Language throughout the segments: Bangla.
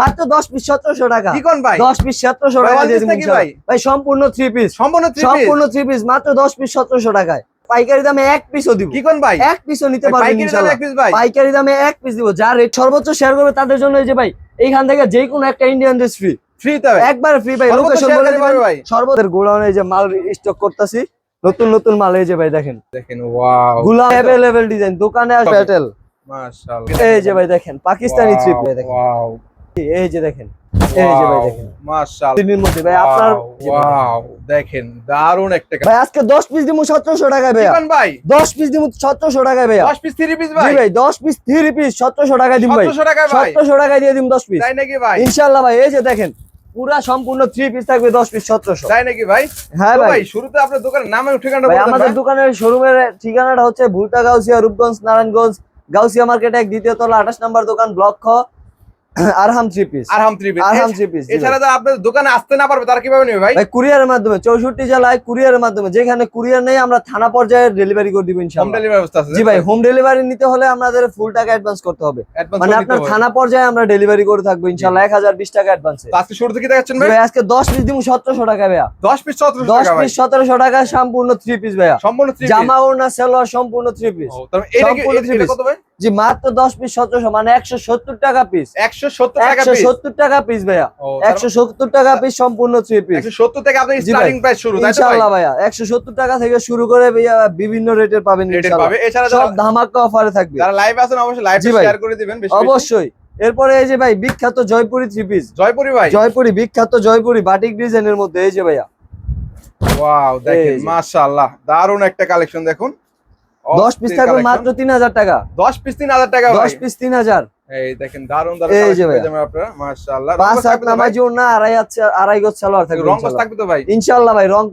মাত্র দশ পিস সতেরোশো টাকা। কি কোন ভাই? দশ পিস সতেরোশো ভাই, টাকা দিয়ে piece দিবো নাকি ইনশাল্লাহ। ভাই? ভাই সম্পূর্ণ থ্রি পিস সম্পূর্ণ থ্রি পিস সম্পূর্ণ থ্রি পিস মাত্র দশ পিস সতেরোশো টাকায়। পাইকারি দামে এক পিসও দিব। কি কোন ভাই? এক পিসও নিতে পারবেন পাইকারি দামে এক পিস পাইকারি দামে এক পিস দিব। যার রেট সর্বোচ্চ শেয়ার করবে তাদের জন্য এই যে ভাই এইখান থেকে যে কোনো একটা ইন্ডিয়ান ড্রেস ফ্রি ফ্রি তো ভাই একবার ফ্রি ভাই লোকেশন বলে দিবেন। ভাই। সর্বদের গোডাউনে যে মাল স্টক করতেছি। নতুন নতুন মাল এই যে ভাই দেখেন। দেখেন ওয়াও গুলা অ্যাভেলেবেল ডিজাইন দোকানে আর প্যাটেল মাশাআল্লাহ। এই যে ভাই দেখেন পাকিস্তানি থ্রি ভাই দেখেন। ওয়াও এই যে দেখেন এই যে ভাই দেখেন। মাশাআল্লাহ। দিনের মধ্যে ভাই আপনার ওয়াও দেখেন দারুণ একটা ভাই আজকে দশ পিস দিব সতেরোশো টাকায় ভাইয়া। কোন ভাই। দশ পিস দিব সতেরোশো টাকায় ভাইয়া। 10 পিস 3 পিস জি ভাই ভাই দশ পিস থ্রি পিস সতেরোশো টাকায় দিব ভাই। 1700 টাকা ভাই। সতেরোশো টাকায় দিয়ে দিম দশ পিস তাই নাকি ভাই? ইনশাল্লাহ ভাই এই যে দেখেন পুরা সম্পূর্ণ থ্রি পিস থাকবে দশ পিস সতেরোশো তাই নাকি ভাই? হ্যাঁ ভাই। শুরুতে আপনার দোকানের নাম এবং ঠিকানাটা আমাদের দোকানের শোরুমের ঠিকানাটা হচ্ছে ভুলটা গাউসিয়া রূপগঞ্জ নারায়ণগঞ্জ গাউসিয়া মার্কেট এক দ্বিতীয় তলা আঠাশ নম্বর দোকান ব্লক খ। Arham three piece Arham 3 piece Arham three piece এছাড়া যারা আপনার দোকানে আসতে না পারবে তারা কীভাবে নেবে ভাই? ভাই কুরিয়ারের মাধ্যমে চৌষট্টি জেলায় কুরিয়ারের মাধ্যমে যেখানে কুরিয়ার নেই আমরা থানা পর্যায়ে ডেলিভারি করে দিব হোম ডেলিভারি ব্যবস্থা আছে। জি ভাই হোম ডেলিভারি নিতে হলে আমাদের ফুল টাকা অ্যাডভান্স করতে হবে। মানে আপনার থানা পর্যায়ে আমরা ডেলিভারি করে থাকব ইনশাআল্লাহ এক হাজার বিশ টাকা অ্যাডভান্সে আজকে শুরু থেকে দেখাচ্ছেন ভাই? ভাই আজকে দশ পিস দিব সতেরোশো টাকা ভাইয়া। 10 পিস 1700 টাকা পিস সতেরোশো টাকা সম্পূর্ণ থ্রি পিস ভাইয়া। সম্পূর্ণ 3 পিস জামা ওড়না সেলোয়ার সম্পূর্ণ থ্রি পিস ও, মানে এটা। কত ভাই? জি মাত্র দশ পিস সতেরোশো মানে একশো সত্তর টাকা পিস 170 টাকা একশো সত্তর টাকা পিস ভাইয়া। একশো সত্তর টাকা পিস সম্পূর্ণ থ্রি পিস 170 থেকে আপনার স্টার্টিং প্রাইস শুরু ইনশাআল্লাহ ভাইয়া। একশো সত্তর টাকা থেকে শুরু করে ভাইয়া বিভিন্ন রেটের পাবেন এছাড়া সব ধামাকা অফারে থাকবে। যারা লাইভ আছেন অবশ্যই লাইভ ভাই। শেয়ার করে দিবেন বেশি বেশি। অবশ্যই। এরপরে এই যে ভাই বিখ্যাত জয়পুরি থ্রি পিস জয়পুরি ভাই? জয়পুরি বিখ্যাত জয়পুরি বাটিক ডিজাইনের মধ্যে এই যে ভাইয়া। ওয়াও দেখেন মাশাআল্লাহ দারুণ একটা কালেকশন দেখুন। দশ পিস থাকবে মাত্র তিন হাজার টাকা। 10 পিস 3000 টাকা ভাই। দশ পিস তিন হাজার। এই দেখেন দারুণ দারুণ ভাই। আপনারা মাশাআল্লাহ। পাঁচ হাত থাকবে তো ভাই? নামাজিও না আড়াই হাত আড়াই গজ সালোয়ার থাকবে রঙ্গস থাকবে তো ভাই? ইনশাআল্লাহ ভাই রং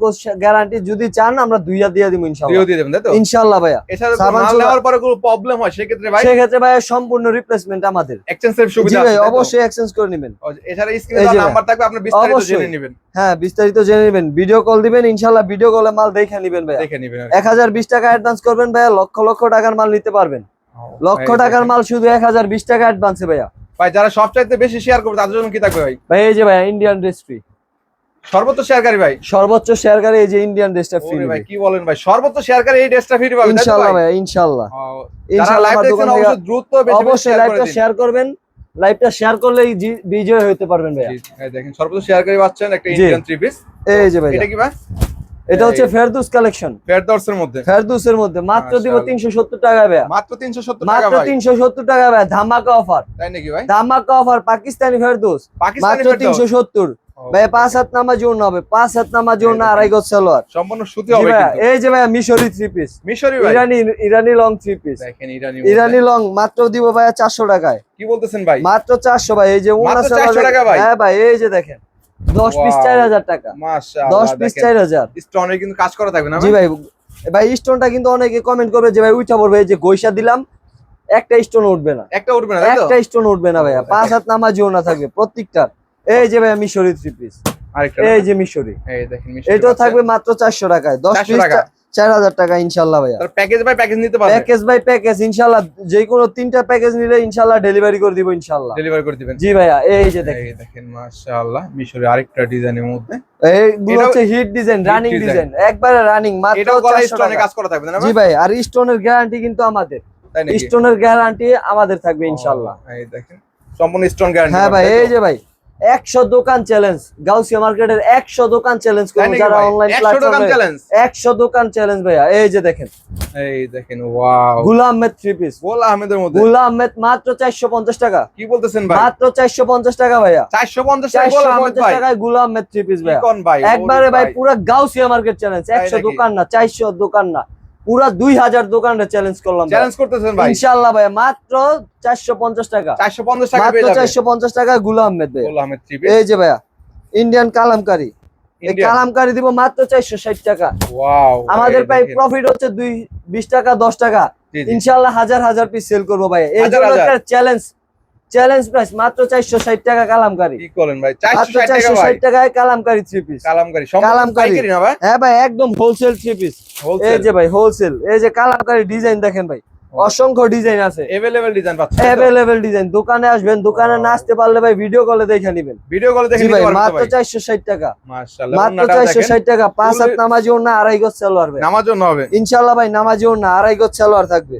গ্যারান্টি যদি চান আমরা দুই হাত দিয়ে দিব দিও ইনশাআল্লাহ দিয়ে দেবেন তাই তো? ইনশাআল্লাহ ভাইয়া। এছাড়া সাবান নেওয়ার পরে কোনো প্রবলেম হয় সেক্ষেত্রে ভাই? ভাই সম্পূর্ণ রিপ্লেসমেন্ট আমাদের। এক্সচেঞ্জের সুবিধা আছে অবশ্যই এক্সচেঞ্জ করে নেবেন। এছাড়া স্ক্রিনে এই নাম্বার থাকবে আপনি বিস্তারিত অবশ্যই। জেনে নেবেন। হ্যাঁ বিস্তারিত জেনে নেবেন। ভিডিও কল দিবেন ইনশাআল্লাহ ভিডিও কলে মাল দেখে নেবেন দেখে নেবেন এক হাজার বিশ টাকা অ্যাডভান্স করবেন ভাইয়া লক্ষ লক্ষ টাকার মাল নিতে পারবেন। লক্ষ টাকার মাল শুধু এক হাজার বিশ টাকা অ্যাডভান্সে ভাইয়া। ভাই যারা সব চাইতে বেশি শেয়ার করবে তাদের জন্য কি থাকবে ভাই? ভাই এই যে ভাইয়া ইন্ডিয়ান ড্রেস ফ্রি সর্বোচ্চ শেয়ারকারী ভাই। সর্বোচ্চ শেয়ারকারী এই যে ইন্ডিয়ান ড্রেসটা ফ্রি ভাই কি বলেন ভাই? সর্বোচ্চ শেয়ারকারী এই ড্রেসটা ফ্রি পাবে তাই তো ইনশাআল্লাহ ভাই? ইনশাআল্লাহ ইনশাআল্লাহ দোকান থেকে অবশ্যই দ্রুত বেশি বেশি অবশ্যই লাইভটা শেয়ার করবেন। লাইভটা শেয়ার করলেই বিজয় হতে পারবেন ভাই দেখেন সর্বোচ্চ শেয়ারকারী পাচ্ছেন একটা ইন্ডিয়ান থ্রি পিস এই যে ভাই এটা কি ভাই? এটা হচ্ছে ফেরদুস কালেকশন। ফেরদৌসের মধ্যে। ফেরদুসের মধ্যে। মাত্র দিব মাশাআল্লাহ। তিনশো সত্তর টাকা ভাইয়া। মাত্র 370 টাকা মাত্র ভাই। তিনশো সত্তর টাকা ভাইয়া। ধামাকা অফার। তাই নাকি ভাই? ধামাকা অফার পাকিস্তানি ফেরদুস। মাত্র ফেরদৌস। তিনশো সত্তর। ও, ভাই পাঁচ হাত নামা জোর হবে। পাঁচ হাত নামা জোর না আড়াই গজ সালোয়ার। সম্পূর্ণ সুতি হবে এই যে ভাইয়া মিশরি থ্রি পিস মিশরি ভাই। ইরানি ইরানি লং থ্রি পিস দেখেন ইরানি ইরানি লং মাত্র দিব ভাইয়া চারশো টাকায়। কি বলতেছেন ভাই? মাত্র চারশো ভাই এই যে ওনা সালোয়ার 400 ভাই? হ্যাঁ ভাই এই যে দেখেন। দশ পিস চার হাজার টাকা। দশ পিস চার হাজার। স্টোনের কিন্তু কাজ করা থাকবে না জি ভাই ভাই স্টোনটা কিন্তু অনেকে কমেন্ট করবে যে ভাই উঠা পড়বে যে গইসা দিলাম একটা স্টোন উঠবে না। একটা উঠবে না একটা স্টোন উঠবে না ভাইয়া। পাঁচ হাত নামাজিও না থাকবে প্রত্যেকটার। এই যে ভাইয়া মিশরি থ্রি পিস এই যে মিশরি। এই দেখেন এটাও থাকবে মাত্র চারশো টাকায়। দশ 400 পিস টাকা। চার হাজার টাকা ইনশাল্লাহ ভাইয়া। প্যাকেজ বাই প্যাকেজ নিতে পারবে? প্যাকেজ বাই প্যাকেজ ইনশাল্লাহ যে কোনো তিনটা প্যাকেজ নিলে ইনশাল্লাহ ডেলিভারি করে দিব ইনশাল্লাহ। ডেলিভারি করে দিবেন। জি ভাইয়া এই যে দেখেন। দেখেন মাশাআল্লাহ মিশরি আরেকটা ডিজাইনের মধ্যে। এইগুলো হচ্ছে হিট ডিজাইন রানিং ডিজাইন একবারে রানিং মাত্র এটাও গলা 400 স্টোনে টাকা। কাজ করা থাকবে না জি ভাই আর স্টোনের গ্যারান্টি কিন্তু আমাদের। স্টোনের গ্যারান্টি আমাদের থাকবে ইনশাল্লাহ। এই দেখেন সম্পূর্ণ স্টোন গ্যারান্টি হ্যাঁ ভাই এই যে ভাই। একশো দোকান চ্যালেঞ্জ গাউসিয়া মার্কেটের একশো দোকান চ্যালেঞ্জ করুন যারা অনলাইন 100 একশো দোকান চ্যালেঞ্জ ভাইয়া। এই যে দেখেন। এই দেখেন wow Gulam Ahmed three piece গোল আহমেদের মধ্যে। গুলাম আহমেদ মাত্র চারশো পঞ্চাশ টাকা। কি বলতেছেন ভাই? মাত্র চারশো পঞ্চাশ টাকা ভাইয়া। 450 টাকা গোল চারশো আহমেদ পঞ্চাশ ভাই। টাকায় গুলাম আহমেদ থ্রি পিস ভাইয়া। একবারে ভাই পুরা গাউসিয়া মার্কেট চ্যালেঞ্জ তাই একশো নাকি? দোকান না চারশো দোকান না। পুরা দুই হাজার দোকানের চ্যালেঞ্জ করলাম চ্যালেঞ্জ করতেছেন ভাই। ইনশাল্লাহ ভাই মাত্র চারশো পঞ্চাশ টাকা। 450 টাকা মাত্র চারশো পঞ্চাশ টাকা গুলাম আহমেদ ভাই। এই যে ভাইয়া ইন্ডিয়ান কালামকারি। দিব মাত্র চারশো ষাট টাকা। আমাদের প্রায় প্রফিট হচ্ছে দুই বিশ টাকা দশ টাকা। ইনশাল্লাহ হাজার হাজার পিস সেল করব ভাই। এই হাজার জন্য একটা চ্যালেঞ্জ চ্যালেঞ্জ প্রাইস মাত্র চারশো ষাট টাকা কালামকারী। কি করেন ভাই? মাত্র 460 টাকা চারশো ভাই। ষাট টাকায় কালামকারি থ্রি পিস কালামকারী কালামকারী। না ভাই? হ্যাঁ ভাই একদম হোলসেল থ্রি পিস এই যে ভাই হোলসেল এই যে কালামকারী ডিজাইন দেখেন ভাই অসংখ্য ডিজাইন আছে। এভেলেবেল ডিজাইন পাচ্ছেন অ্যাভেলেবেল ডিজাইন দোকানে আসবেন দোকানে না আসতে পারলে ভাই ভিডিও কলে দেখে নেবেন। ভিডিও কলে দেখে নিতে পারবেন মাত্র ভাই? চারশো ষাট টাকা। মাশাআল্লাহ মাত্র ওন্নাটা চারশো দেখেন। ষাট টাকা। পাঁচ হাত নামাজি না আড়াই গজ সালোয়ার ভাই। নামার জন্য হবে। ইনশাল্লাহ ভাই নামাজি না আড়াই গজ সালোয়ার থাকবে।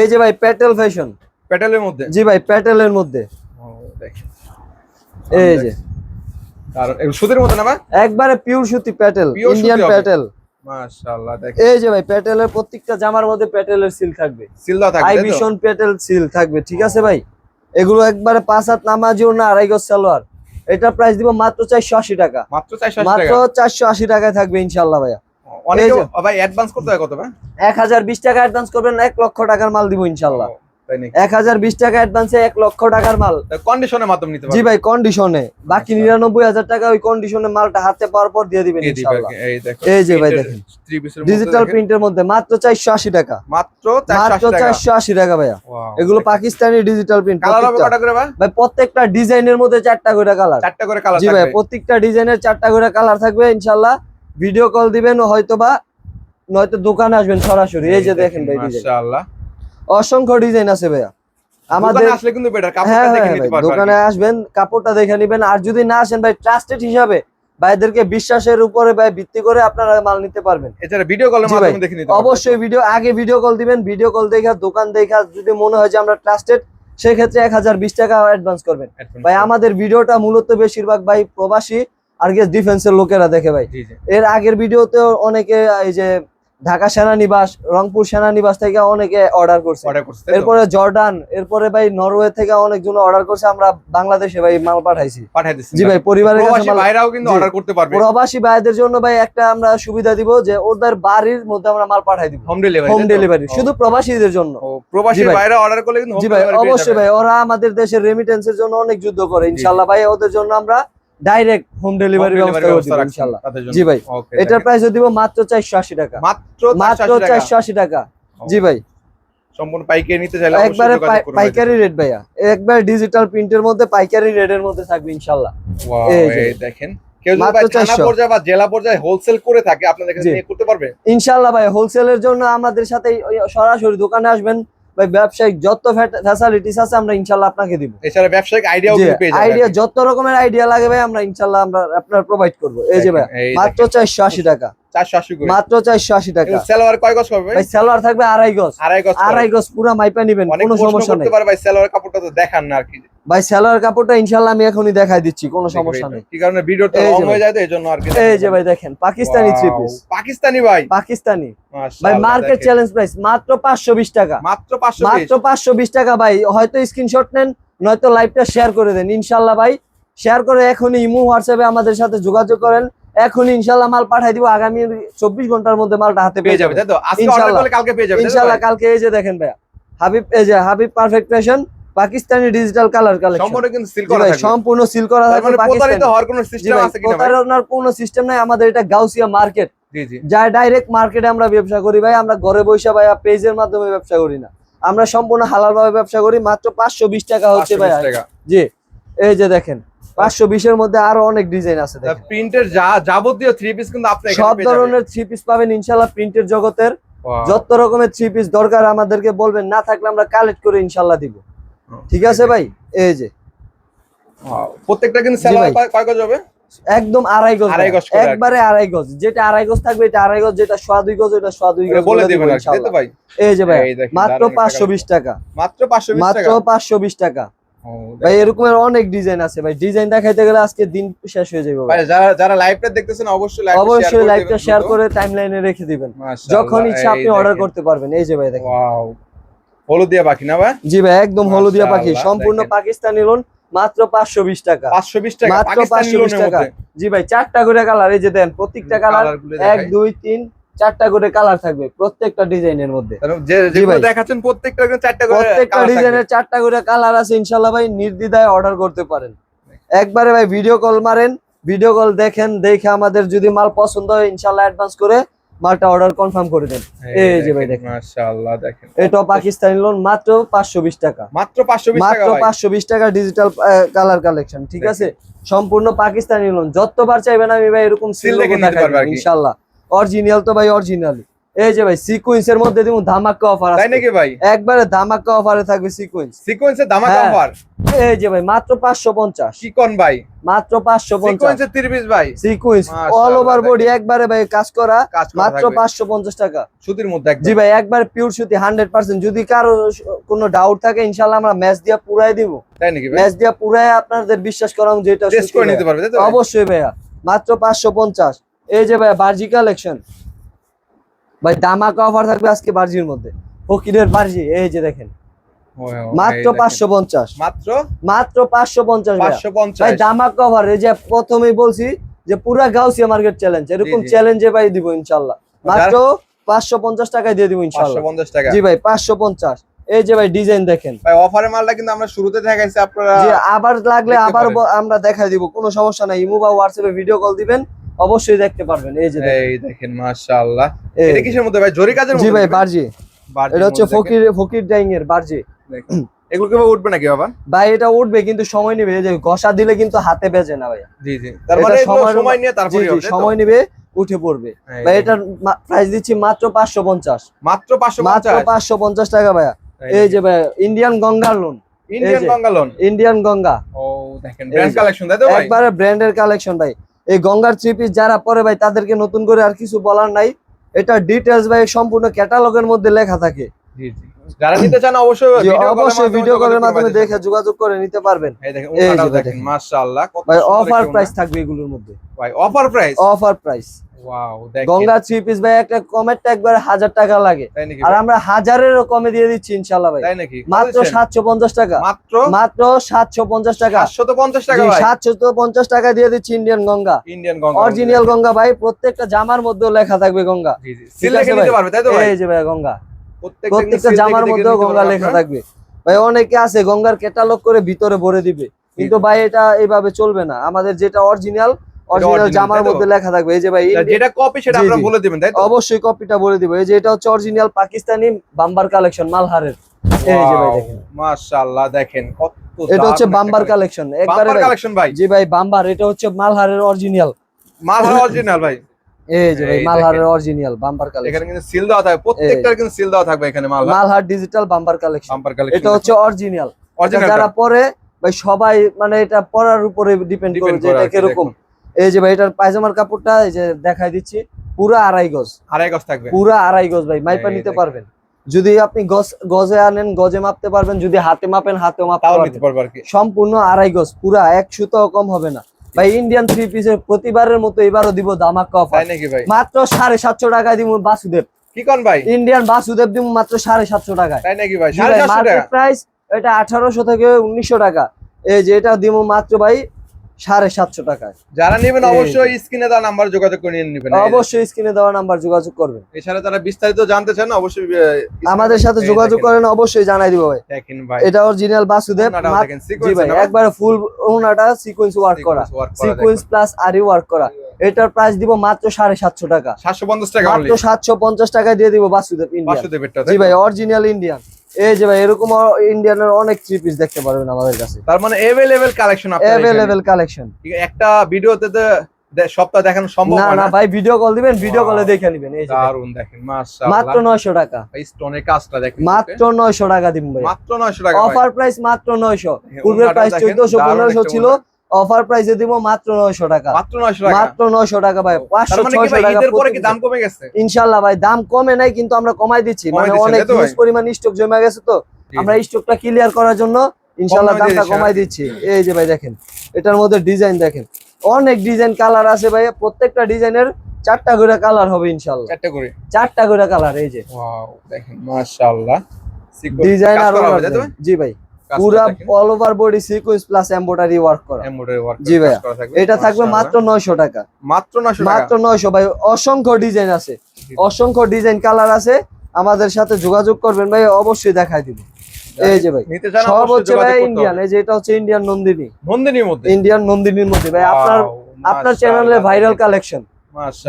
এই যে ভাই প্যাটেল ফ্যাশন প্যাটেলের মধ্যে? জি ভাই প্যাটেলের মধ্যে। এই যে। আর এগুলো সুতির মধ্যে না ভাই? একবারে পিওর সুতি প্যাটেল ইন্ডিয়ান প্যাটেল। মাশাআল্লাহ দেখেন। এই যে ভাই প্যাটেলের প্রত্যেকটা জামার মধ্যে প্যাটেলের সিল থাকবে। সিল থাকবে আই তাই প্যাটেল সিল থাকবে ঠিক আছে ভাই? এগুলো একবারে পাঁচ হাত নামাজিও না আড়াই গজ সালোয়ার। এটা প্রাইস দিব মাত্র চারশো আশি টাকা। মাত্র 480 টাকা? চারশো আশি টাকায় থাকবে ইনশাল্লাহ ভাইয়া। অনেকে ভাই অ্যাডভান্স করতে হয় কত ভাই? এক হাজার বিশ টাকা অ্যাডভান্স করবেন এক লক্ষ টাকার মাল দিব ইনশাল্লাহ এক হাজার বিশ টাকা অ্যাডভান্সে এক লক্ষ টাকার মাল। কন্ডিশনের মাধ্যমে নিতে জি ভাই কন্ডিশনে বাকি আচ্ছা। নিরানব্বই হাজার টাকা ওই কন্ডিশনে মালটা হাতে পাওয়ার পর দিয়ে দিবেন এই যে ভাই দেখেন। ডিজিটাল প্রিন্টের মধ্যে মাত্র চারশো আশি টাকা। মাত্র মাত্র চারশো আশি টাকা ভাইয়া। এগুলো পাকিস্তানি ডিজিটাল প্রিন্ট ভাই? প্রত্যেকটা ডিজাইনের মধ্যে চারটা করে কালার চারটা করে কালার জি ভাই প্রত্যেকটা ডিজাইনের চারটা করে কালার থাকবে ইনশাল্লাহ ভিডিও কল দিবেন হয়তো বা নয়তো দোকানে আসবেন সরাসরি। এই যে দেখেন ভাই মাশাআল্লাহ। অসংখ্য ডিজাইন আছে ভাইয়া। আমাদের আসলে কিন্তু বেটার হ্যাঁ কাপড়টা দেখে হ্যাঁ নিতে পারবেন দোকানে আসবেন কাপড়টা দেখে নিবেন আর যদি না আসেন ভাই ট্রাস্টেড হিসাবে ভাইদেরকে বিশ্বাসের উপরে ভাই ভিত্তি করে আপনারা মাল নিতে পারবেন। এছাড়া ভিডিও কলের মাধ্যমে দেখে নিতে অবশ্যই ভিডিও আগে ভিডিও কল দিবেন ভিডিও কল দেখা দোকান দেখা যদি মনে হয় যে আমরা ট্রাস্টেড সেক্ষেত্রে এক হাজার বিশ টাকা অ্যাডভান্স করবেন। ভাই আমাদের ভিডিওটা মূলত বেশিরভাগ ভাই প্রবাসী আর ডিফেন্সের লোকেরা দেখে ভাই। এর আগের ভিডিওতেও অনেকে এই যে ঢাকা সেনানিবাস রংপুর সেনানিবাস থেকে অনেকে অর্ডার করছে? এরপরে জর্ডান এরপরে ভাই নরওয়ে থেকে অনেকজন অর্ডার করছে আমরা বাংলাদেশে ভাই মাল পাঠাইছি। জি ভাই পরিবারের কাছে প্রবাসী ভাইরাও কিন্তু অর্ডার করতে পারবে। প্রবাসী ভাইদের জন্য ভাই একটা আমরা সুবিধা দিব যে ওদের বাড়ির মধ্যে আমরা মাল পাঠাই দিব। হোম ডেলিভারি হোম ডেলিভারি শুধু প্রবাসীদের জন্য। প্রবাসী ভাইরা অর্ডার করলে কিন্তু জি ভাই অবশ্যই ভাই ওরা আমাদের দেশের রেমিটেন্সের জন্য অনেক যুদ্ধ করে ইনশাল্লাহ ভাই ওদের জন্য আমরা ডাইরেক্ট হোম ডেলিভারি ব্যবস্থা করে ইনশাল্লাহ। জি ভাই। এটার প্রাইস দিব মাত্র চারশো আশি টাকা। মাত্র মাত্র 480 টাকা। জি ভাই। সম্পূর্ণ পাইকারি নিতে চাইলে একবারে পাইকারি রেট ভাইয়া। একবার ডিজিটাল প্রিন্টের মধ্যে পাইকারি রেটের মধ্যে থাকবে ইনশাল্লাহ। Wow, এই দেখেন। কেউ যদি মাত্র থানা পর্যায়ে বা জেলা পর্যায়ে হোলসেল করে থাকে আপনাদের কাছে নিয়ে করতে পারবে? ইনশাল্লাহ ভাই হোলসেলের জন্য আমাদের সাথে সরাসরি দোকানে আসবেন। ভাই ব্যবসায়িক যত ফ্যাসিলিটিস আছে আমরা ইনশাল্লাহ আপনাকে দিব। এছাড়া ব্যবসায়িক আইডিয়াও কিন্তু পেয়ে যাবেন আইডিয়া যত রকমের আইডিয়া লাগে ভাই আমরা ইনশাল্লাহ আমরা আপনার প্রোভাইড করব। এই যে ভাই মাত্র চারশো আশি টাকা। মাত্র চারশো আশি টাকা। সেলোয়ার কয় গজ হবে ভাই? সালোয়ার থাকবে আড়াই গজ। আড়াই গজ আড়াই গজ পুরা মাইপা নিবেন কোনো সমস্যা নেই। ভাই সেলোয়ার কাপড়টা তো দেখান না আর কি। ভাই সালোয়ার কাপড়টা ইনশাল্লাহ আমি এখনই দেখাই দিচ্ছি কোনো সমস্যা নেই। কি কারণে ভিডিওটা লং ভাই। হয়ে যায় তো এজন্য আর কি এই যে ভাই দেখেন পাকিস্তানি থ্রি পিস পাকিস্তানি ভাই। পাকিস্তানি। ভাই মার্কেট চ্যালেঞ্জ প্রাইস মাত্র পাঁচশো বিশ টাকা। মাত্র 520 মাত্র পাঁচশো বিশ টাকা ভাই হয়তো স্ক্রিনশট নেন নয়তো লাইভটা শেয়ার করে দেন। ইনশাল্লাহ ভাই শেয়ার করে এখনই ইমো হোয়াটসঅ্যাপে আমাদের সাথে যোগাযোগ করেন। এখনই ইনশাল্লাহ মাল পাঠাই দিব আগামী চব্বিশ ঘণ্টার মধ্যে মালটা হাতে পেয়ে যাবে কালকে পেয়ে যাবে ইনশাল্লাহ কালকে এই যে দেখেন ভাইয়া হাবিব এই যে Habib perfect fashion Pakistani digital colour collection সম্পূর্ণ কিন্তু সিল করা সম্পূর্ণ সিল মানে প্রতারিত হওয়ার কোনো সিস্টেম আছে কিনা প্রতারণার কোনো সিস্টেম নাই আমাদের এটা গাউসিয়া মার্কেট জি জি। যা ডাইরেক্ট মার্কেটে আমরা ব্যবসা করি ভাই আমরা ঘরে বসে ভাই পেজের মাধ্যমে ব্যবসা করি না। আমরা সম্পূর্ণ হালাল ভাবে ব্যবসা করি মাত্র পাঁচশো বিশ টাকা হচ্ছে ভাই 520 জি এই যে দেখেন। পাঁচশো বিশের মধ্যে আরও অনেক ডিজাইন আছে প্রিন্টের যাবতীয় থ্রি পিস কিন্তু আপনি সব ধরনের থ্রি পিস পাবেন ইনশাল্লাহ প্রিন্টের জগতের। যত রকমের থ্রি পিস দরকার আমাদেরকে বলবেন না থাকলে আমরা কালেক্ট করে ইনশাল্লাহ দিব। ঠিক আছে ভাই? এই যে। প্রত্যেকটা কিন্তু কয়- কয় গজ হবে? একদম আড়াই গজ আড়াই গজ। একবারে আড়াই গজ। যেটা আড়াই গজ থাকবে এটা আড়াই গজ যেটা সোয়া দুই গজ এটা সোয়া দুই গজ বলে দিবেন ভাই? এই যে ভাই মাত্র দারুণ একটা পাঁচশো বিশ টাকা। মাত্র 520 টাকা? পাঁচশো বিশ টাকা। ও, ভাই এরকম অনেক ডিজাইন আছে ভাই। ডিজাইন দেখাইতে গেলে আজকে দিন শেষ হয়ে যাবে ভাই। যারা যারা লাইভটা দেখতেছেন অবশ্যই লাইভ অবশ্যই লাইভটা শেয়ার করে টাইমলাইনে রেখে দিবেন। যখন ইচ্ছা আপনি অর্ডার করতে পারবেন। এই যে ভাই দেখেন। ওয়াও হলুদিয়া পাখি না ভাই? জি ভাই একদম হলুদিয়া পাখি। সম্পূর্ণ পাকিস্তানি লোন মাত্র 520 টাকা। 520 টাকা মাত্র 520 টাকা। জি ভাই চারটা করে কালার এই যে দেন প্রত্যেকটা কালার 1 2 3 চারটা করে কালার থাকবে প্রত্যেকটা ডিজাইনের মধ্যে। দেখাচ্ছেন প্রত্যেকটা চারটা করে প্রত্যেকটা ডিজাইনের চারটা করে কালার আছে ইনশাল্লাহ ভাই নির্দ্বিধায় অর্ডার করতে পারেন। একবারে ভাই ভিডিও কল মারেন ভিডিও কল দেখেন দেখে আমাদের যদি মাল পছন্দ হয় ইনশাল্লাহ অ্যাডভান্স করে মালটা অর্ডার কনফার্ম করে দেন। এই যে ভাই দেখেন মাশাআল্লাহ দেখেন। এটা পাকিস্তানি লোন মাত্র পাঁচশো বিশ টাকা। মাত্র 520 টাকা মাত্র ভাই। পাঁচশো বিশ টাকা ডিজিটাল কালার কালেকশন ঠিক আছে? সম্পূর্ণ পাকিস্তানি লোন যতবার চাইবেন আমি ভাই এরকম সিল দেখে নিতে পারবে। ইনশাল্লাহ অরিজিনাল তো ভাই অরিজিনাল। এই যে ভাই সিকোয়েন্সের মধ্যে দিব ধামাকা অফার তাই নাকি ভাই? একবারে ধামাকা অফারে থাকবে সিকোয়েন্স সিকোয়েন্সের ধামাকা হ্যাঁ। অফার এই যে ভাই মাত্র পাঁচশো পঞ্চাশ। চিকন ভাই? মাত্র পাঁচশো পঞ্চাশ। সিকোয়েন্সের 30 ভাই। সিকোয়েন্স অল ওভার বডি একবারে ভাই কাজ করা মাত্র থাকবে। পাঁচশো পঞ্চাশ টাকা। সুতির মধ্যে একদম। জি ভাই একবার পিওর সুতি হান্ড্রেড পার্সেন্ট যদি কারও কোনো ডাউট থাকে ইনশাল্লাহ আমরা ম্যাচ দিয়া পুরাই দিব। তাই নাকি ভাই? ম্যাচ দিয়া পুরাই আপনাদের বিশ্বাস করাম যেটা টেস্ট করে নিতে পারবে তাই তো অবশ্যই ভাইয়া। মাত্র পাঁচশো পঞ্চাশ। এই যে ভাই বার্জি কালেকশন ভাই দামাকা অফার থাকবে আজকে বার্জির মধ্যে। ফকিরের বার্জি এই যে দেখেন। মাত্র পাঁচশো পঞ্চাশ। মাত্র? মাত্র পাঁচশো পঞ্চাশ ভাই দামাকা অফার এই যে প্রথমেই বলছি যে পুরা গাউসিয়া মার্কেট চ্যালেঞ্জ এরকম। চ্যালেঞ্জে ভাই দিব ইনশাল্লাহ। মাত্র পাঁচশো পঞ্চাশ টাকায় দিয়ে দিব ইনশাল্লাহ। টাকা। জি ভাই পাঁচশো পঞ্চাশ। এই যে ভাই ডিজাইন দেখেন। ভাই অফারের মালটা কিন্তু আমরা শুরুতে দেখাইছি আপনারা আবার লাগলে আবার আমরা দেখাই দিব কোনো সমস্যা নাই। ইমো বা হোয়াটসঅ্যাপে ভিডিও কল দিবেন। অবশ্যই দেখতে পারবেন এই যে এই দেখেন মাশাআল্লাহ। এটা কিসের মধ্যে ভাই? জরি কাজের মধ্যে জি ভাই? বার্জি। এটা হচ্ছে ফকির ফকির ডাইং এর বার্জি। দেখেন। এগুলো কি উঠবে নাকি বাবা? ভাই এটা উঠবে কিন্তু সময় নেবে। এই যে ঘষা দিলে কিন্তু হাতে বেজে না ভাই। জি জি। তার মানে সময় নিয়ে তারপরে জি সময় নেবে উঠে পড়বে। ভাই এটার প্রাইস দিচ্ছি মাত্র পাঁচশো পঞ্চাশ। মাত্র পাঁচশো মাত্র পঞ্চাশ পাঁচশো পঞ্চাশ টাকা ভাইয়া। এই যে ভাই ইন্ডিয়ান গঙ্গার লোন ইন্ডিয়ান এই যে। বাঙ্গালোন ইন্ডিয়ান গঙ্গা ও দেখেন ব্র্যান্ড কালেকশন তাই তো ভাই? একবারে ব্র্যান্ডের কালেকশন ভাই। এই গঙ্গার থ্রি পিস যারা পরে ভাই তাদেরকে নতুন করে আর কিছু বলার নাই। এটা ডিটেলস ভাই সম্পূর্ণ ক্যাটালগের মধ্যে লেখা থাকে। যারা নিতে চান অবশ্যই অবশ্যই ভিডিও কলের মাধ্যমে দেখে যোগাযোগ করে নিতে পারবেন। এই দেখেন। মাশাআল্লাহ ভাই অফার প্রাইস থাকবে এগুলোর মধ্যে। ভাই offer price offer price Ganga three piece ভাই একটা কমেরটা একবার হাজার টাকা লাগে। আর আমরা হাজারেরও কমে দিয়ে দিচ্ছি ইনশাল্লাহ ভাই। মাত্র সাতশো পঞ্চাশ টাকা। মাত্র? মাত্র সাতশো পঞ্চাশ টাকা। 750 টাকা সাতশো পঞ্চাশ টাকা দিয়ে দিচ্ছি Indian Ganga. Indian Ganga original Ganga ভাই প্রত্যেকটা জামার মধ্যেও লেখা থাকবে গঙ্গা। ভাই। এই যে গঙ্গা। প্রত্যেকটা প্রত্যেকটা জামার মধ্যেও গঙ্গা লেখা থাকবে। ভাই অনেকে আছে গঙ্গার ক্যাটালগ করে ভিতরে ভরে দিবে। কিন্তু ভাই এটা এইভাবে চলবে না। আমাদের যেটা অরিজিনাল অরিজিনাল জামার মধ্যে লেখা থাকবে। এই যে ভাই যেটা কপি সেটা জি। বলে দিবেন তাই তো? অবশ্যই কপিটা বলে দিব। এই যে এটা হচ্ছে অরিজিনাল পাকিস্তানি বাম্বার কালেকশন মালহারের। এই যে ভাই দেখেন। মাশাআল্লাহ দেখেন কত এটা হচ্ছে বাম্বার কালেকশন একবারে কালেকশন ভাই জি ভাই বাম্বার এটা হচ্ছে মালহারের অরিজিনাল মালহার অরিজিনাল ভাই। এই যে ভাই মালহারের অরিজিনাল বাম্বার কালেকশন এখানে কিন্তু সিল দেওয়া থাকবে প্রত্যেকটার কিন্তু সিল দেওয়া থাকবে এখানে Malhar. Malhar digital bumper collection bumper collection এটা হচ্ছে অরিজিনাল অরিজিনাল যারা পরে ভাই সবাই মানে এটা পরার উপরে ডিপেন্ড করে যে এটা কীরকম। এই যে ভাই এটার পায়জামার কাপড়টা এই যে দেখাই দিচ্ছি পুরা আড়াই গজ। আড়াই গজ থাকবে। পুরা আড়াই গজ ভাই মাইপা নিতে পারবেন। যদি আপনি গজ গজে আনেন গজে মাপতে পারবেন যদি হাতে মাপেন হাতেও মাপতে পারবেন। সম্পূর্ণ আড়াই গজ পুরা এক সুতাও কম হবে না। ভাই ইন্ডিয়ান থ্রি পিসের প্রতিবারের মতো এবারও দিব দামাক্কা অফার তাই নাকি ভাই? মাত্র সাড়ে সাতশো টাকা দিব বাসুদেব। কি কোন ভাই? ইন্ডিয়ান বাসুদেব দিব মাত্র সাড়ে সাতশো টাকায়। তাই নাকি ভাই? মার্কেট টাকা। প্রাইস এটা আঠারোশো থেকে উনিশশো টাকা। এই যে এটা দিব মাত্র ভাই সাড়ে সাতশো টাকায়। যারা নেবেন অবশ্যই স্ক্রিনে দেওয়া নাম্বার যোগাযোগ করে নেবেন। অবশ্যই স্ক্রিনে দেওয়া নাম্বার যোগাযোগ করবেন। এছাড়া যারা বিস্তারিত জানতে চান অবশ্যই আমাদের সাথে যোগাযোগ করেন অবশ্যই জানাই দিব ভাই। এটা অরিজিনাল বাসুদেব জি ভাই একবারে ফুল ওনাটা সিকোয়েন্স ওয়ার্ক করা। সিকোয়েন্স প্লাস আরি ওয়ার্ক করা। এটার প্রাইস দিব মাত্র সাড়ে সাতশো টাকা। দেখেন। 750 টাকা মাত্র সাতশো পঞ্চাশ টাকা দিয়ে দিব বাসুদেব ইন্ডিয়ান জি ভাই অরিজিনাল ইন্ডিয়ান এই যে ভাই এরকম ইন্ডিয়ানের অনেক থ্রি পিস দেখতে পারবেন আমাদের কাছে। তার মানে কালেকশন এখানে। কালেকশন একটা ভিডিওতে তো সপ্তাহ দেখানো সম্ভব না না ভাই ভিডিও কল দিবেন ভিডিও কলে দেখে নিবেন এই যে দারুণ দেখেন মাশাআল্লাহ। মাত্র নয়শো টাকা। এই স্টোনের কাজটা দেখেন মাত্র নয়শো টাকা দিব ভাই। মাত্র 900 টাকা অফার প্রাইস মাত্র নয়শো। দেখেন, পূর্বের প্রাইস দেখেন, চোদ্দশো দারুণ পনেরোশো একটা ছিল। ওনা। অফার প্রাইসে দিব মাত্র নয়শো টাকা। মাত্র 900 টাকা? মাত্র নয়শো টাকা ভাই তার পাঁচশো মানে কি ছয়শো ভাই টাকা ঈদের পরে কি দাম কমে গেছে। ইনশাল্লাহ ভাই দাম কমে নাই কিন্তু আমরা কমাই দিচ্ছি। মানে অনেক? হিউজ পরিমাণ স্টক জমে গেছে তো। আমরা স্টকটা ক্লিয়ার করার জন্য দিয়ে দামটা কমাই দিচ্ছি। এই যে ভাই দেখেন এটার মধ্যে ডিজাইন দেখেন। অনেক ডিজাইন কালার আছে ভাই প্রত্যেকটা ডিজাইনের চারটা করে কালার হবে ইনশাল্লাহ। চারটে করে? চারটা করে কালার এই যে। ওয়াও দেখেন মাশাআল্লাহ। ডিজাইন আর? জি ভাই। পুরা all over body sequence plus embroidery work করা। Embroidery work জি থাকবে। এটা থাকবে মাত্র নয়শো টাকা। মাত্র 900 মাত্র নয়শো। ভাই অসংখ্য ডিজাইন আছে। অসংখ্য ডিজাইন কালার আছে। আমাদের সাথে যোগাযোগ করবেন ভাই অবশ্যই দেখাই দিব। এই যে ভাই সব হচ্ছে ভাই ইন্ডিয়ান এই যে এটা হচ্ছে ইন্ডিয়ান নন্দিনী। নন্দিনীর মধ্যে? ইন্ডিয়ান নন্দিনীর মধ্যে। ভাই আপনার আপনার চ্যানেলে ভাইরাল কালেকশন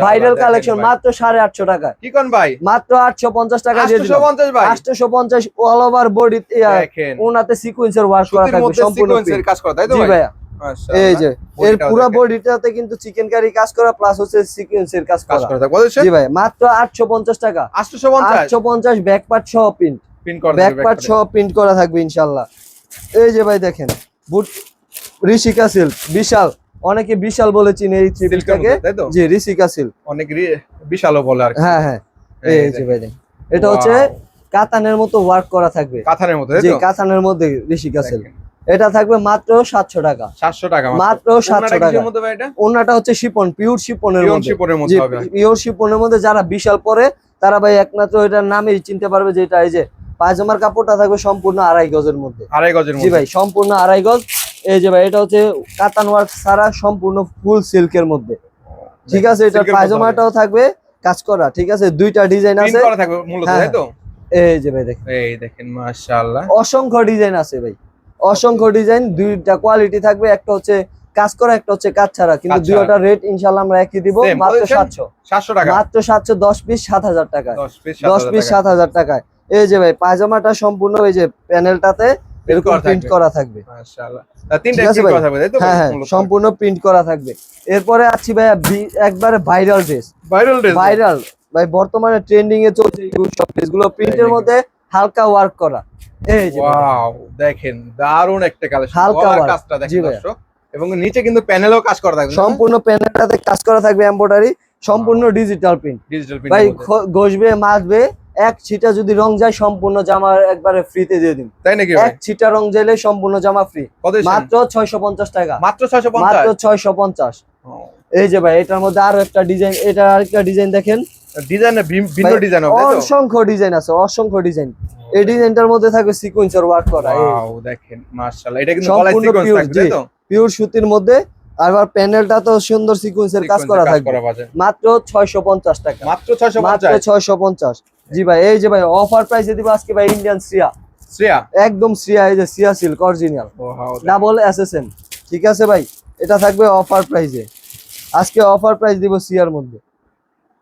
ভাইরাল কালেকশন মাত্র সাড়ে আটশো টাকায়। কি কোন ভাই? মাত্র আটশো পঞ্চাশ টাকা 850 আটশো পঞ্চাশ অল ওভার বডি ওনাতে সিকোয়েন্সের ওয়ার্ক করা থাকবে সম্পূর্ণ কাজ করা তাই তো ভাইয়া। এই যে এর পুরো বডিটাতে কিন্তু চিকেন কারি কাজ করা প্লাস হচ্ছে সিকোয়েন্সের কাজ করা। জি ভাই মাত্র আটশো পঞ্চাশ টাকা। 850 আটশো পঞ্চাশ ব্যাক পার্ট সহ প্রিন্ট করা ব্যাক পার্ট সহ প্রিন্ট করা থাকবে ইনশাল্লাহ এই যে ভাই দেখেন বুট ঋষিকা সিল্ক বিশাল। অনেকে বিশাল বলে চিনে এই থ্রি পিসটাকে জি ঋষিকা সিল্ক অনেক বিশালও বলে আর হ্যাঁ হ্যাঁ। এই যে। ভাই এটা হচ্ছে কাতানের মতো ওয়ার্ক করা থাকবে। কাঁথানের মতো জি কাতানের মধ্যে ঋষিকা সিল্ক এটা থাকবে মাত্র সাতশো টাকা। 700 টাকা মাত্র। সাতশো টাকা। মধ্যে ভাই এটা? ওনাটা হচ্ছে শিপন পিওর শিপনের মধ্যে। শিপনের মধ্যে হবে। পিওর শিপনের মধ্যে যারা বিশাল পরে তারা ভাই একমাত্র এটার নামেই চিনতে পারবে যে এটা এই যে পায়জামার কাপড়টা থাকবে সম্পূর্ণ আড়াই গজের মধ্যে। আড়াই গজের জি মধ্যে। ভাই সম্পূর্ণ আড়াই গজ। এই যে ভাই এটা হচ্ছে কাতান ওয়ার্ক ছাড়া সম্পূর্ণ ফুল সিল্কের মধ্যে। ঠিক আছে এটা পায়জামাটাও থাকবে কাজ করা ঠিক আছে? দুইটা ডিজাইন আছে। করা থাকবে মূলত হ্যাঁ, তাই তো? এই যে ভাই দেখেন। এই দেখেন মাশাআল্লাহ। অসংখ্য ডিজাইন আছে ভাই। অসংখ্য ডিজাইন দুইটা কোয়ালিটি থাকবে একটা হচ্ছে কাজ করা একটা হচ্ছে কাজ ছাড়া। কিন্তু দুইটা রেট ইনশাল্লাহ আমরা একই দিব মাত্র বলেছেন? সাতশো। 700 টাকা। মাত্র সাতশো দশ পিস সাত হাজার টাকায়। 10 পিস দশ পিস সাত হাজার টাকায়। এই যে ভাই পায়জামাটা সম্পূর্ণ এই যে প্যানেলটাতে এরকম করা প্রিন্ট করা থাকবে। মাশাআল্লাহ। তিনটা প্রিন্ট করা থাকবে তাই তো? হ্যাঁ হ্যাঁ সম্পূর্ণ প্রিন্ট করা থাকবে। এরপরে আছি একবারে viral dress viral dress viral ভাই বর্তমানে ট্রেন্ডিং এ চলছে এইগুলো সব ড্রেসগুলো প্রিন্টের মধ্যে হালকা ওয়ার্ক করা। এই যে ওয়াও দেখেন একটা কালেকশন হালকা কাজটা দেখেন দর্শক। এবং নিচে কিন্তু প্যানেলও কাজ করা থাকবে সম্পূর্ণ প্যানেলটাতে কাজ করা থাকবে এমব্রয়ডারি সম্পূর্ণ ডিজিটাল প্রিন্ট ডিজিটাল ভাই প্রিন্ট খ- ঘষবে মাজবে এক ছিটা যদি রং যায় সম্পূর্ণ জামা একবারে ফ্রিতে দিয়ে দিন। তাই নাকি এক ছিটা রং যাইলে সম্পূর্ণ জামা ফ্রি মাত্র ছয়শো পঞ্চাশ টাকা। মাত্র 650 মাত্র ছয়শো পঞ্চাশ। এই যে ভাই এটার মধ্যে আরও একটা ডিজাইন এটা আরেকটা ডিজাইন দেখেন। ডিজাইন ভিন্ন ডিজাইন হবে অসংখ্য ডিজাইন আছে অসংখ্য ডিজাইন এই ডিজাইনটার মধ্যে থাকবে সিকোয়েন্সার ওয়ার্ক করা ওয়াও দেখেন মাশাআল্লাহ এটা কিন্তু গলায় সিকোয়েন্স থাকবে তাই তো? পিওর সুতির মধ্যে আবার প্যানেলটা তো সুন্দর সিকোয়েন্সের কাজ করা থাকবে। মাত্র ছয়শো পঞ্চাশ টাকা। মাত্র 650 মাত্র ছয়শো পঞ্চাশ। জি ভাই এই যে ভাই অফার প্রাইসে দিব আজকে ভাই ইন্ডিয়ান শ্রিয়া শ্রেয়া একদম শ্রিয়া এই যে Shriya silk original double SSM ঠিক আছে ভাই এটা থাকবে অফার প্রাইসে আজকে অফার প্রাইস দিব সিয়ার মধ্যে।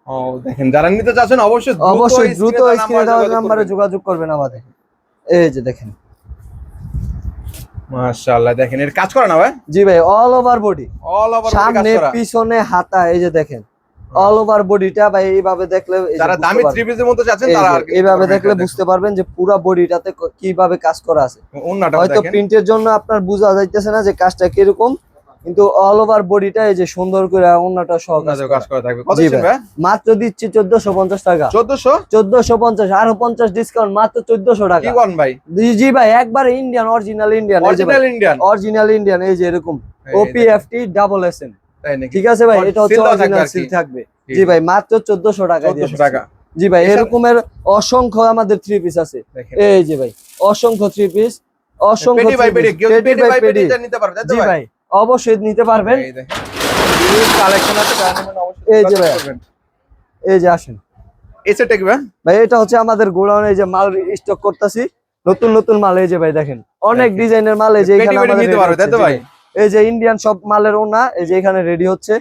ও দেখেন যারা নিতে চাচ্ছেন অবশ্যই অবশ্যই দ্রুত স্ক্রিনে নাম্বারে দেওয়া করবেন। যোগাযোগ করবেন আমাদের। এই যে দেখেন। মাশাআল্লাহ দেখেন এর কাজ করা না ভাই? জি ভাই all over body all over সামনে পিছনে হাতা এই যে দেখেন। অল ওভার বডিটা ভাই এইভাবে দেখলে যারা দামি থ্রি পিসের মধ্যে চাচ্ছেন তারা এইভাবে দেখলে বুঝতে পারবেন যে পুরো বডিটাতে কীভাবে কাজ করা আছে। হয়তো প্রিন্টের জন্য আপনার বোঝা যাইতেছে না যে কাজটা কীরকম কিন্তু অল ওভার বডিটা এই যে সুন্দর করে অন্যটা সহ কাজ করা। থাকবে। মাত্র দিচ্ছি চোদ্দশো পঞ্চাশ টাকা। 1400 চোদ্দশো পঞ্চাশ আরও পঞ্চাশ ডিসকাউন্ট মাত্র চোদ্দশো কি টাকা কোন ভাই? জি- ভাই একবারে Indian original Indian original Indian original Indian এই যে এরকম। OP FT double S N তাই নাকি ঠিক আছে ভাই এটা হচ্ছে অরিজিনাল সিল থাকবে জি, ভাই মাত্র চোদ্দশো টাকা দিয়ে 1400 টাকা। জি ভাই এরকমের অসংখ্য আমাদের থ্রি পিস আছে। এই যে ভাই অসংখ্য থ্রি পিস অসংখ্য জি ভাই? অবশ্যই নিতে পারবেন। এই দেখেন। কালেকশন আছে যারা নেবেন অবশ্যই এই যে ভাই। এই যে আসেন। ভাই। এটা হচ্ছে আমাদের গোডাউনে এই যে মাল স্টক করতেছি। নতুন নতুন মাল এই যে ভাই দেখেন। অনেক ডিজাইনের মাল এই যে এখানে আমাদের নিতে পারবে তাই তো ভাই? এই যে ইন্ডিয়ান সব মালের ওনা এই যে এখানে রেডি হচ্ছে।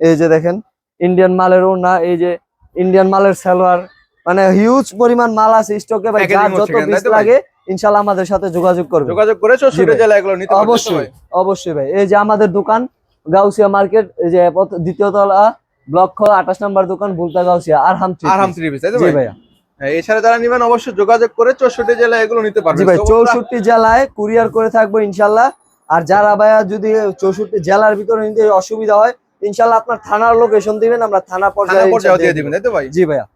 এই যে দেখেন ইন্ডিয়ান মালের ওনা এই যে ইন্ডিয়ান মালের সালোয়ার। মানে হিউজ পরিমাণ মাল আছে স্টকে ভাই যার যত পিস? লাগে ইনশাআল্লাহ আমাদের সাথে যোগাযোগ করবে। যোগাযোগ করে চৌষট্টি জেলা এগুলো নিতে পারবে অবশ্যই অবশ্যই ভাই। এই যে আমাদের দোকান গাউসিয়া মার্কেট এই যে দ্বিতীয় তলা ব্লক খ আঠাশ নম্বর দোকান বুলতা গাউসিয়া আর হাম আর হাম থ্রি পিস তাই তো ভাই? ভাইয়া। হ্যাঁ, এছাড়া যারা নিবেন অবশ্যই যোগাযোগ করে চৌষট্টি জেলা এগুলো নিতে পারবে জি ভাই তো বন্ধুরা, চৌষট্টি জেলায় কুরিয়ার করে থাকব ইনশাল্লাহ। আর যারা ভাইয়া যদি চৌষট্টি জেলার ভিতরে নিতে অসুবিধা হয় ইনশাল্লাহ আপনার থানার লোকেশন দিবেন আমরা থানা পর্যায়ে দিয়ে দিয়ে দিবেন তাই তো ভাই? জি ভাইয়া।